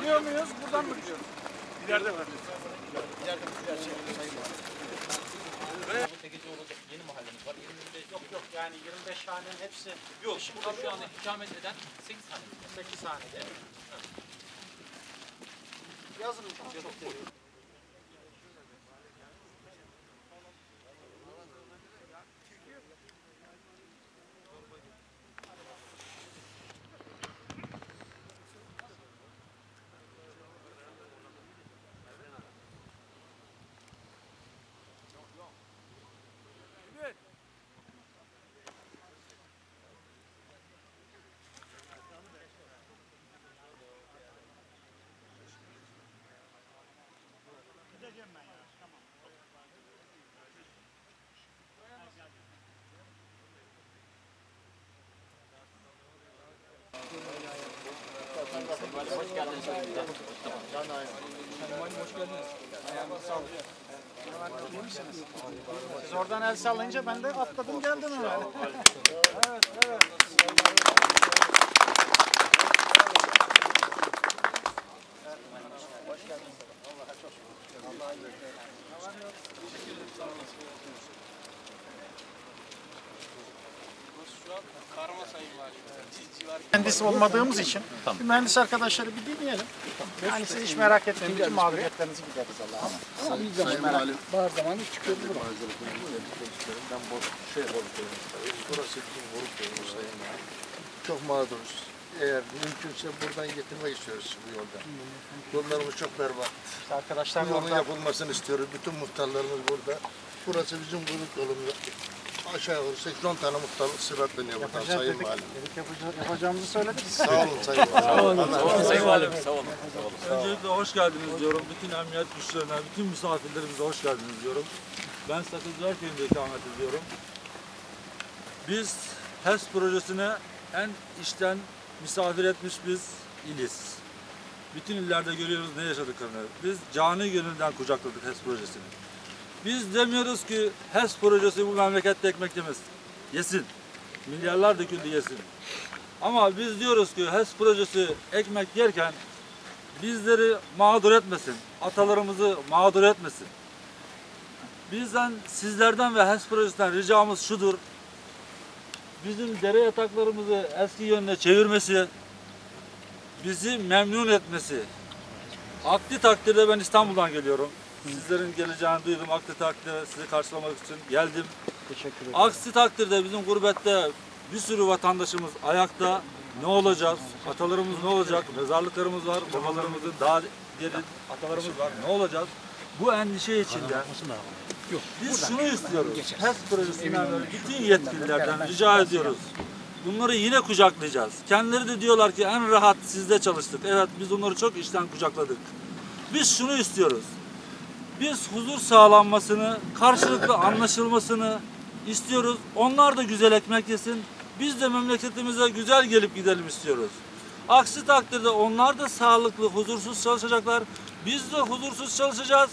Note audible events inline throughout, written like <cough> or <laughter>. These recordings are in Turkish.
Biliyor muyuz? Buradan mı gidiyoruz? İleride var. Tekeci olacak yeni mahallemiz var. 25 Yok yok yani 25 hanenin hepsi Yok burada şu anda ikamet eden 8 tane. 8 hanede. Yazın çok çok değil. Hoş geldiniz. Siz oradan el sallayınca ben de atladım geldim hemen. <laughs> evet evet. Mühendis olmadığımız için bir mühendis arkadaşları bir dinleyelim. Yani siz hiç merak etmeyin. Bütün mağduriyetlerinizi gideriz Allah'a. Sayın Valim. Bazı zaman hiç çıkıyordu buraya. Ben bu şey korkuyorum. Burası bizim grup yolu Sayın Valim. Çok mağduruz. Eğer mümkünse buradan getirmek istiyoruz bu yoldan. Yollarımız çok berbat. İşte arkadaşlar Bu yolun orada yapılmasını istiyoruz. Bütün muhtarlarımız burada. Burası bizim grup yolumuz. Aşağı yukarı 8-10 tane muhtar sırat dönüyor buradan yapacağız Sayın dedik. Valim. Dedik yapacağız, yapacağımızı söyledik. Sağ olun Sayın Valim. Sayın Valim sağ olun. Öncelikle hoş geldiniz diyorum. Bütün emniyet güçlerine, bütün misafirlerimize hoş geldiniz diyorum. Ben Sakızlar Köyü'nde ikamet ediyorum. Biz HES projesine en içten misafir etmiş biz iliz. Bütün illerde görüyoruz ne yaşadıklarını. Biz cani gönülden kucakladık HES projesini. Biz demiyoruz ki HES projesi bu memlekette ekmek yemesin. Yesin. Milyarlar döküldü yesin. Ama biz diyoruz ki HES projesi ekmek yerken bizleri mağdur etmesin, atalarımızı mağdur etmesin. Bizden, sizlerden ve HES projesinden ricamız şudur. Bizim dere yataklarımızı eski yönüne çevirmesi, bizi memnun etmesi. Akli takdirde ben İstanbul'dan geliyorum. Sizlerin geleceğini duydum. Akli takdirde sizi karşılamak için geldim. Teşekkür ederim. Aksi takdirde bizim gurbette bir sürü vatandaşımız ayakta. Ne olacağız? Atalarımız ne olacak? Mezarlıklarımız var. Babalarımızın daha derin atalarımız var. Ne olacağız? Bu endişe içinde biz şunu istiyoruz. HES projesinden bütün yetkililerden rica ediyoruz. Bunları yine kucaklayacağız. Kendileri de diyorlar ki en rahat sizde çalıştık. Evet biz onları çok işten kucakladık. Biz şunu istiyoruz. Biz huzur sağlanmasını, karşılıklı anlaşılmasını istiyoruz. Onlar da güzel ekmek yesin. Biz de memleketimize güzel gelip gidelim istiyoruz. Aksi takdirde onlar da sağlıklı, huzursuz çalışacaklar. Biz de huzursuz çalışacağız.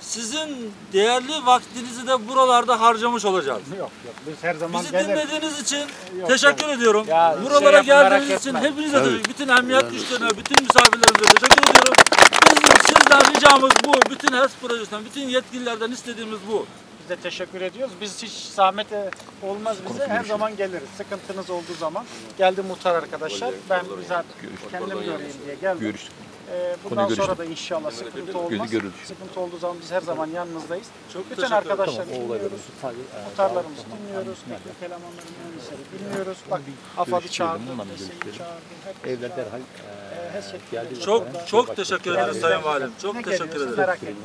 Sizin değerli vaktinizi de buralarda harcamış olacağız. Yok yok biz her zaman Bizi geliriz. dinlediğiniz için Yok, teşekkür ediyorum. Ya, Buralara şey yapın, geldiğiniz için etme. hepinize de, bütün emniyet güçlerine, bütün misafirlerimize teşekkür ediyorum. Sizden ricamız bu. Bütün HES projesinden, bütün yetkililerden istediğimiz bu. Biz de teşekkür ediyoruz. Biz hiç zahmet e, olmaz bize. Her zaman geliriz. Sıkıntınız olduğu zaman. Geldi muhtar arkadaşlar. Ben bizzat kendim göreyim diye geldim. Ee, bundan sonra da inşallah sıkıntı olmaz. Sıkıntı olduğu zaman biz her zaman yanınızdayız. Çok Bütün teşekkür ederim. arkadaşları dinliyoruz. Muhtarlarımızı dinliyoruz. Teknik elemanları, mühendisleri dinliyoruz. Bak AFAD'ı çağırdım. DSİ'yi çağırdım. Hep Evler derhal e, HES yetkilileri Çok burada. çok teşekkür ederiz Sayın Valim. Çok Ne teşekkür ederim. Merak etmeyin.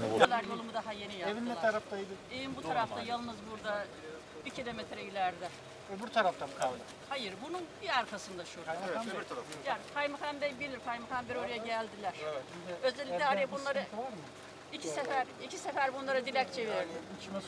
Yolumu daha yeni yaptılar. Evin ne taraftaydı? Evim bu tarafta, yalnız burada bir kilometre ileride. Öbür tarafta mı kaldı? Hayır, bunun bir arkasında şurada. Yani Kaymakam Bey bilir, Kaymakam Bey oraya geldiler. Özellikle araya bunları Sıkıntı var mı? iki sefer, iki sefer bunlara dilekçe verdi. İçime su